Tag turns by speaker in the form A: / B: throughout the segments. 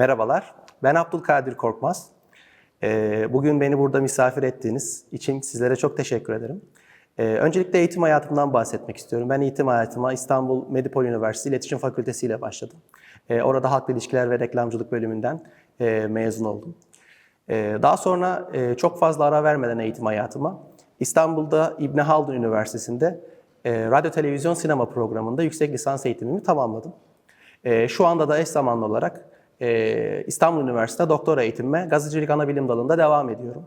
A: Merhabalar, ben Abdülkadir Korkmaz. Ee, Bugün beni burada misafir ettiğiniz için sizlere çok teşekkür ederim. Ee, Öncelikle eğitim hayatımdan bahsetmek istiyorum. Ben eğitim hayatıma İstanbul Medipol Üniversitesi İletişim Fakültesi ile başladım. Ee, Orada Halk İlişkiler ve Reklamcılık bölümünden e, mezun oldum. Daha sonra e, çok fazla ara vermeden eğitim hayatıma İstanbul'da İbni Haldun Üniversitesi'nde e, radyo, televizyon, sinema programında yüksek lisans eğitimimi tamamladım. Şu anda da eş zamanlı olarak e, İstanbul Üniversitesi'nde doktora eğitimime gazetecilik ana bilim dalında devam ediyorum.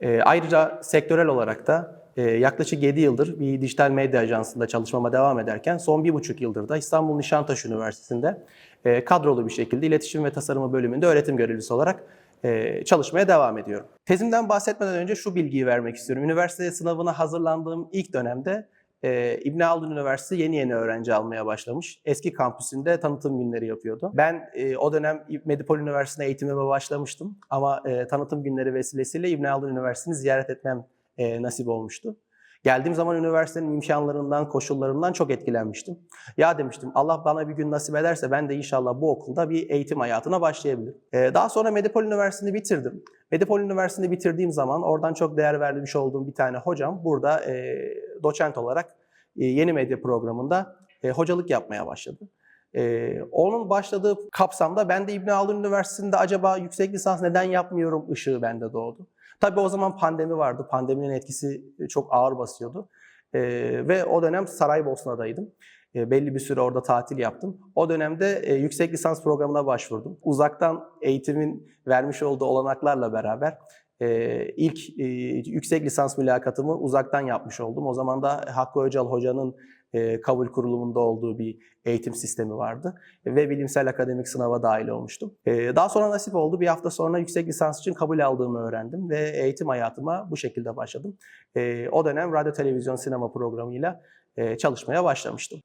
A: E, Ayrıca sektörel olarak da e, yaklaşık 7 yıldır bir dijital medya ajansında çalışmama devam ederken son bir buçuk yıldır da İstanbul Nişantaşı Üniversitesi'nde e, kadrolu bir şekilde iletişim ve tasarımı bölümünde öğretim görevlisi olarak e, çalışmaya devam ediyorum. Tezimden bahsetmeden önce şu bilgiyi vermek istiyorum. Üniversite sınavına hazırlandığım ilk dönemde e, İbn Haldun Üniversitesi yeni yeni öğrenci almaya başlamış. Eski kampüsünde tanıtım günleri yapıyordu. Ben e, o dönem Medipol Üniversitesi'ne eğitimime başlamıştım. Ama e, tanıtım günleri vesilesiyle İbn Haldun Üniversitesi'ni ziyaret etmem e, nasip olmuştu. Geldiğim zaman üniversitenin imkanlarından, koşullarından çok etkilenmiştim. Ya demiştim Allah bana bir gün nasip ederse ben de inşallah bu okulda bir eğitim hayatına başlayabilirim. Ee, daha sonra Medipol Üniversitesi'ni bitirdim. Medipol Üniversitesi'ni bitirdiğim zaman oradan çok değer vermiş olduğum bir tane hocam burada e, doçent olarak e, yeni medya programında e, hocalık yapmaya başladı. E, onun başladığı kapsamda ben de İbn Haldun Üniversitesi'nde acaba yüksek lisans neden yapmıyorum ışığı bende doğdu. Tabii o zaman pandemi vardı. Pandeminin etkisi çok ağır basıyordu. Ee, ve o dönem Saraybosna'daydım. Ee, belli bir süre orada tatil yaptım. O dönemde e, yüksek lisans programına başvurdum. Uzaktan eğitimin vermiş olduğu olanaklarla beraber e, ilk e, yüksek lisans mülakatımı uzaktan yapmış oldum. O zaman da Hakkı Öcal Hoca'nın e, kabul kurulumunda olduğu bir eğitim sistemi vardı ve bilimsel akademik sınava dahil olmuştum. E, daha sonra nasip oldu. Bir hafta sonra yüksek lisans için kabul aldığımı öğrendim ve eğitim hayatıma bu şekilde başladım. O dönem radyo, televizyon, sinema programıyla çalışmaya başlamıştım.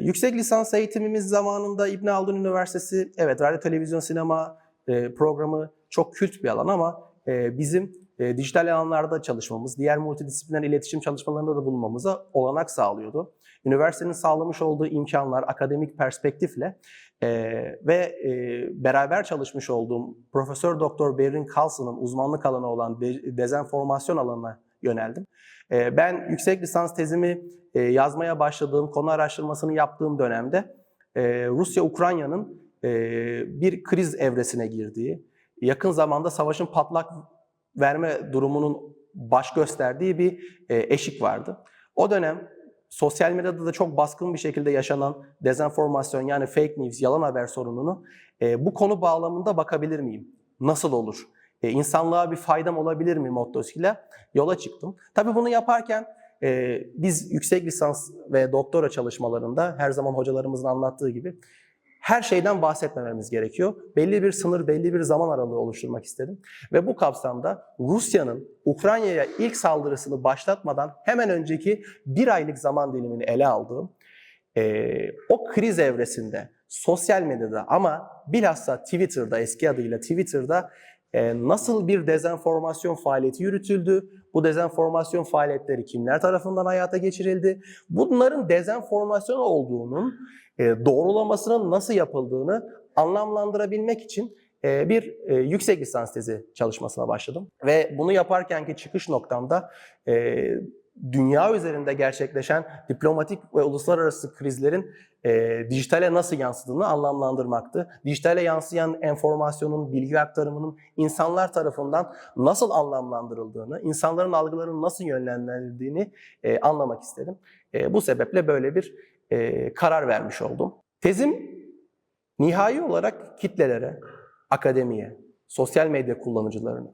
A: Yüksek lisans eğitimimiz zamanında İbn Haldun Üniversitesi, evet radyo, televizyon, sinema programı çok kült bir alan ama bizim e, dijital alanlarda çalışmamız, diğer multidisipliner iletişim çalışmalarında da bulunmamıza olanak sağlıyordu. Üniversitenin sağlamış olduğu imkanlar, akademik perspektifle e, ve e, beraber çalışmış olduğum Profesör Doktor Berrin Carlson'ın uzmanlık alanı olan de, dezenformasyon alanına yöneldim. Ben yüksek lisans tezimi yazmaya başladığım, konu araştırmasını yaptığım dönemde Rusya-Ukrayna'nın bir kriz evresine girdiği, yakın zamanda savaşın patlak verme durumunun baş gösterdiği bir e, eşik vardı. O dönem sosyal medyada da çok baskın bir şekilde yaşanan dezenformasyon yani fake news, yalan haber sorununu e, bu konu bağlamında bakabilir miyim? Nasıl olur? E, insanlığa bir faydam olabilir mi mottosuyla yola çıktım. Tabii bunu yaparken e, biz yüksek lisans ve doktora çalışmalarında her zaman hocalarımızın anlattığı gibi her şeyden bahsetmememiz gerekiyor. Belli bir sınır, belli bir zaman aralığı oluşturmak istedim. Ve bu kapsamda Rusya'nın Ukrayna'ya ilk saldırısını başlatmadan hemen önceki bir aylık zaman dilimini ele aldığım e, o kriz evresinde sosyal medyada ama bilhassa Twitter'da eski adıyla Twitter'da nasıl bir dezenformasyon faaliyeti yürütüldü? Bu dezenformasyon faaliyetleri kimler tarafından hayata geçirildi? Bunların dezenformasyon olduğunun e, doğrulamasının nasıl yapıldığını anlamlandırabilmek için e, bir e, yüksek lisans tezi çalışmasına başladım. Ve bunu yaparkenki çıkış noktamda dünya üzerinde gerçekleşen diplomatik ve uluslararası krizlerin e, dijitale nasıl yansıdığını anlamlandırmaktı. Dijitale yansıyan enformasyonun, bilgi aktarımının insanlar tarafından nasıl anlamlandırıldığını, insanların algılarının nasıl yönlendirildiğini e, anlamak istedim. E, bu sebeple böyle bir e, karar vermiş oldum. Tezim nihai olarak kitlelere, akademiye, sosyal medya kullanıcılarına,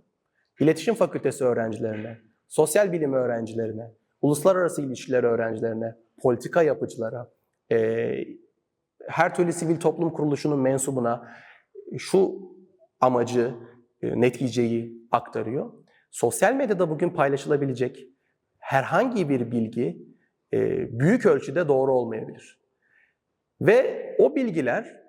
A: iletişim fakültesi öğrencilerine, sosyal bilim öğrencilerine, uluslararası ilişkiler öğrencilerine, politika yapıcılara, e, her türlü sivil toplum kuruluşunun mensubuna şu amacı, e, neticeyi aktarıyor. Sosyal medyada bugün paylaşılabilecek herhangi bir bilgi e, büyük ölçüde doğru olmayabilir. Ve o bilgiler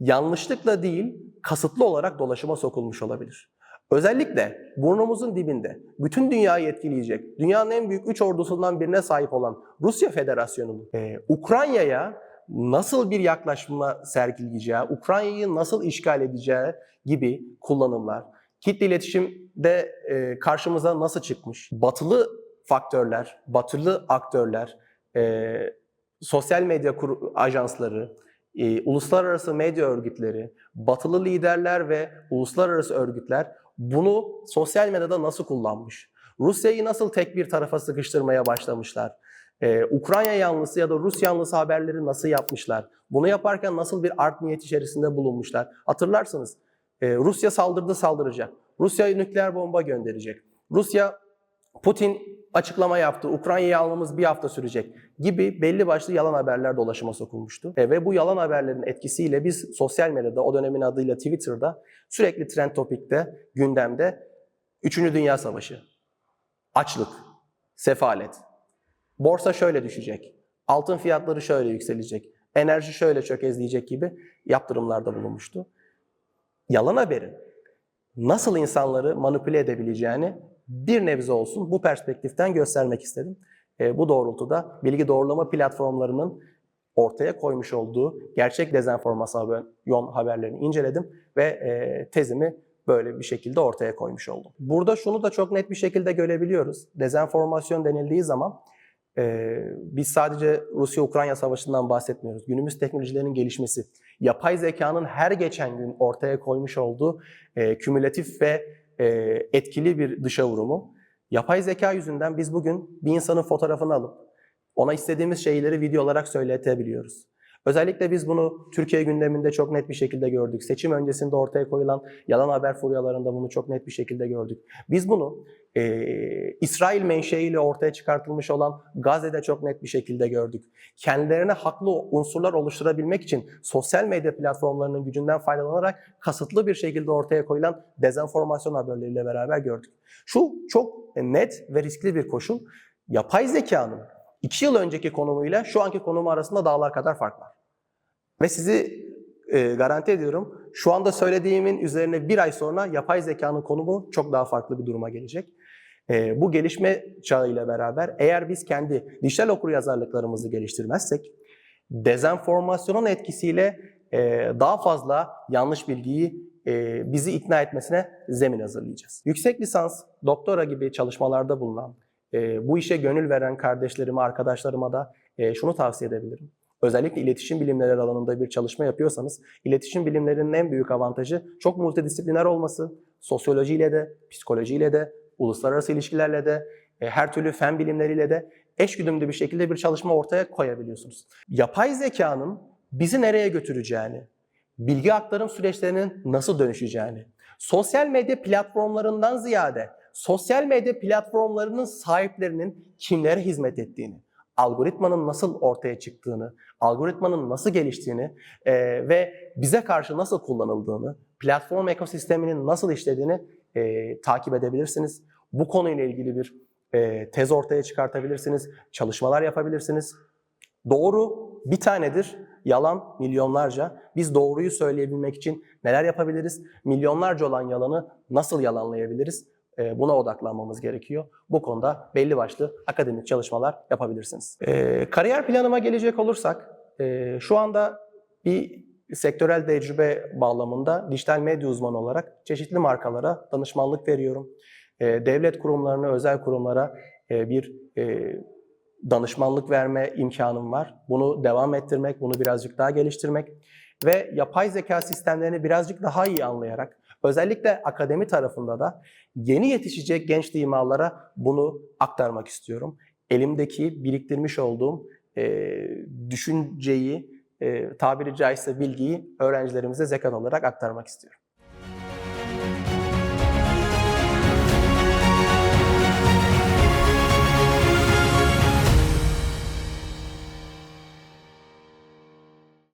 A: yanlışlıkla değil, kasıtlı olarak dolaşıma sokulmuş olabilir. Özellikle burnumuzun dibinde bütün dünyayı etkileyecek, dünyanın en büyük üç ordusundan birine sahip olan Rusya Federasyonu'nun e, Ukrayna'ya nasıl bir yaklaşma sergileyeceği, Ukrayna'yı nasıl işgal edeceği gibi kullanımlar, kitle iletişimde e, karşımıza nasıl çıkmış, batılı faktörler, batılı aktörler, e, sosyal medya kur- ajansları, e, uluslararası medya örgütleri, batılı liderler ve uluslararası örgütler bunu sosyal medyada nasıl kullanmış? Rusya'yı nasıl tek bir tarafa sıkıştırmaya başlamışlar? Ee, Ukrayna yanlısı ya da Rus yanlısı haberleri nasıl yapmışlar? Bunu yaparken nasıl bir art niyet içerisinde bulunmuşlar? Hatırlarsınız e, Rusya saldırdı saldıracak. Rusya nükleer bomba gönderecek. Rusya Putin açıklama yaptı. Ukrayna'yı almamız bir hafta sürecek gibi belli başlı yalan haberler dolaşıma sokulmuştu. E, ve bu yalan haberlerin etkisiyle biz sosyal medyada o dönemin adıyla Twitter'da sürekli trend topikte, gündemde 3. Dünya Savaşı, açlık, sefalet, borsa şöyle düşecek, altın fiyatları şöyle yükselecek, enerji şöyle çökezleyecek gibi yaptırımlarda bulunmuştu. Yalan haberin nasıl insanları manipüle edebileceğini bir nebze olsun bu perspektiften göstermek istedim. E, bu doğrultuda bilgi doğrulama platformlarının ortaya koymuş olduğu gerçek dezenformasyon haberlerini inceledim ve e, tezimi böyle bir şekilde ortaya koymuş oldum. Burada şunu da çok net bir şekilde görebiliyoruz. Dezenformasyon denildiği zaman e, biz sadece Rusya-Ukrayna savaşından bahsetmiyoruz. Günümüz teknolojilerinin gelişmesi, yapay zekanın her geçen gün ortaya koymuş olduğu e, kümülatif ve e, etkili bir dışa vurumu. Yapay zeka yüzünden biz bugün bir insanın fotoğrafını alıp ona istediğimiz şeyleri video olarak söyletebiliyoruz. Özellikle biz bunu Türkiye gündeminde çok net bir şekilde gördük. Seçim öncesinde ortaya koyulan yalan haber furyalarında bunu çok net bir şekilde gördük. Biz bunu e, İsrail menşeiyle ortaya çıkartılmış olan Gazze'de çok net bir şekilde gördük. Kendilerine haklı unsurlar oluşturabilmek için sosyal medya platformlarının gücünden faydalanarak kasıtlı bir şekilde ortaya koyulan dezenformasyon haberleriyle beraber gördük. Şu çok net ve riskli bir koşul. Yapay zekanın 2 yıl önceki konumuyla şu anki konumu arasında dağlar kadar fark var. Ve sizi e, garanti ediyorum şu anda söylediğimin üzerine bir ay sonra yapay zekanın konumu çok daha farklı bir duruma gelecek. E, bu gelişme çağıyla beraber eğer biz kendi dijital okuryazarlıklarımızı geliştirmezsek dezenformasyonun etkisiyle e, daha fazla yanlış bilgiyi e, bizi ikna etmesine zemin hazırlayacağız. Yüksek lisans, doktora gibi çalışmalarda bulunan, e, bu işe gönül veren kardeşlerime, arkadaşlarıma da e, şunu tavsiye edebilirim. Özellikle iletişim bilimleri alanında bir çalışma yapıyorsanız, iletişim bilimlerinin en büyük avantajı çok multidisipliner olması. Sosyolojiyle de, psikolojiyle de, uluslararası ilişkilerle de, e, her türlü fen bilimleriyle de eşgüdümlü bir şekilde bir çalışma ortaya koyabiliyorsunuz. Yapay zekanın bizi nereye götüreceğini, bilgi aktarım süreçlerinin nasıl dönüşeceğini, sosyal medya platformlarından ziyade sosyal medya platformlarının sahiplerinin kimlere hizmet ettiğini, algoritmanın nasıl ortaya çıktığını, algoritmanın nasıl geliştiğini e, ve bize karşı nasıl kullanıldığını, platform ekosisteminin nasıl işlediğini e, takip edebilirsiniz. Bu konuyla ilgili bir e, tez ortaya çıkartabilirsiniz, çalışmalar yapabilirsiniz. Doğru bir tanedir, yalan milyonlarca. Biz doğruyu söyleyebilmek için neler yapabiliriz? Milyonlarca olan yalanı nasıl yalanlayabiliriz? E, buna odaklanmamız gerekiyor. Bu konuda belli başlı akademik çalışmalar yapabilirsiniz. E, kariyer planıma gelecek olursak, e, şu anda bir sektörel tecrübe bağlamında dijital medya uzmanı olarak çeşitli markalara danışmanlık veriyorum. E, devlet kurumlarına, özel kurumlara e, bir e, danışmanlık verme imkanım var. Bunu devam ettirmek, bunu birazcık daha geliştirmek ve yapay zeka sistemlerini birazcık daha iyi anlayarak özellikle akademi tarafında da yeni yetişecek genç imallara bunu aktarmak istiyorum. Elimdeki biriktirmiş olduğum e, düşünceyi, e, tabiri caizse bilgiyi öğrencilerimize zekat olarak aktarmak istiyorum.